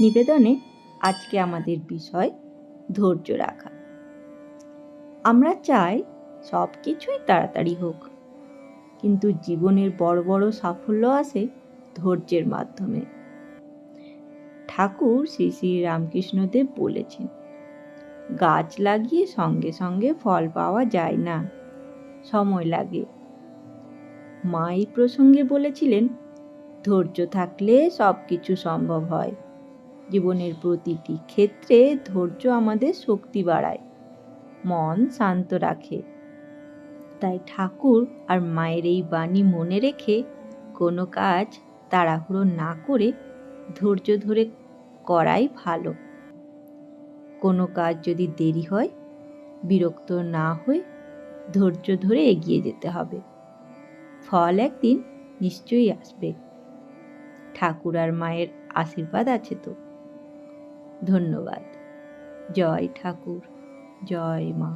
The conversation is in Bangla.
নিবেদনে আজকে আমাদের বিষয় ধৈর্য রাখা। আমরা চাই সব কিছুই তাড়াতাড়ি হোক, কিন্তু জীবনের বড় বড় সাফল্য আসে ধৈর্যের মাধ্যমে। ঠাকুর শ্রী শ্রী রামকৃষ্ণদেব বলেছেন, গাছ লাগিয়ে সঙ্গে সঙ্গে ফল পাওয়া যায় না, সময় লাগে। মা এই প্রসঙ্গে বলেছিলেন, ধৈর্য থাকলে সব কিছু সম্ভব হয়। জীবনের প্রতিটি ক্ষেত্রে ধৈর্য আমাদের শক্তি বাড়ায়। মন শান্ত রাখে। তাই ঠাকুর আর মায়ের এই বাণী মনে রেখে কোনো কাজ তাড়াহুড়ো না করে ধৈর্য ধরে করাই ভালো। কোনো কাজ যদি দেরি হয়, বিরক্ত না হয়ে ধৈর্য ধরে এগিয়ে যেতে হবে। ফল একদিন নিশ্চয়ই আসবে। ঠাকুর আর মায়ের আশীর্বাদ আছে তো। ধন্যবাদ। জয় ঠাকুর জয় মা।